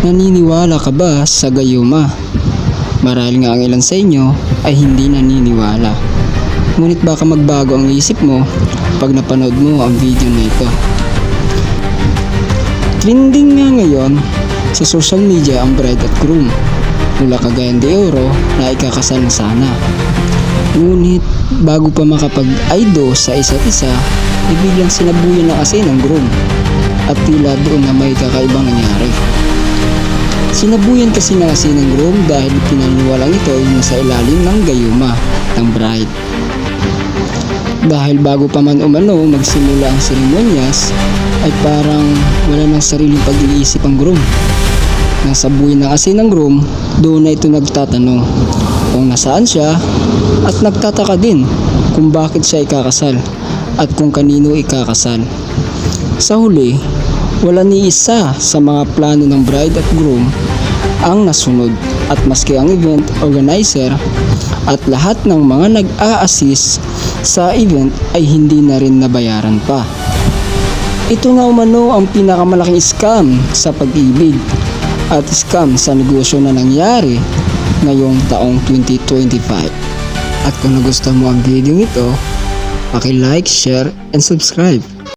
Naniniwala ka ba sa gayuma? Marahil nga ang ilan sa inyo ay hindi naniniwala. Ngunit baka magbago ang isip mo pag napanood mo ang video na ito. Trending nga ngayon sa social media ang bride at groom mula Cagayan de Oro na ikakasal na sana. Ngunit bago pa makapag-aido sa isa't isa, ay biglang sinabuyan ng asin ang groom at tila doon na may kakaibang nangyari. Sinabuyan kasi ng asin ng groom dahil pinaniwalang ito ay nasa ilalim ng gayuma ng bride. Dahil bago pa man umano magsimula ang seremonyas, ay parang wala ng sariling pag-iisip ang groom. Nang sabuhin ng asin ng groom, doon na ito nagtatanong kung nasaan siya at nagtataka din kung bakit siya ikakasal at kung kanino ikakasal. Sa huli, wala ni isa sa mga plano ng bride at groom ang nasunod at maski ang event organizer at lahat ng mga nag-a-assist sa event ay hindi na rin nabayaran pa. Ito nga umano ang pinakamalaking scam sa pag-ibig at scam sa negosyo na nangyari ngayong taong 2025. At kung nagustuhan mo ang video ito, paki-like, share, and subscribe.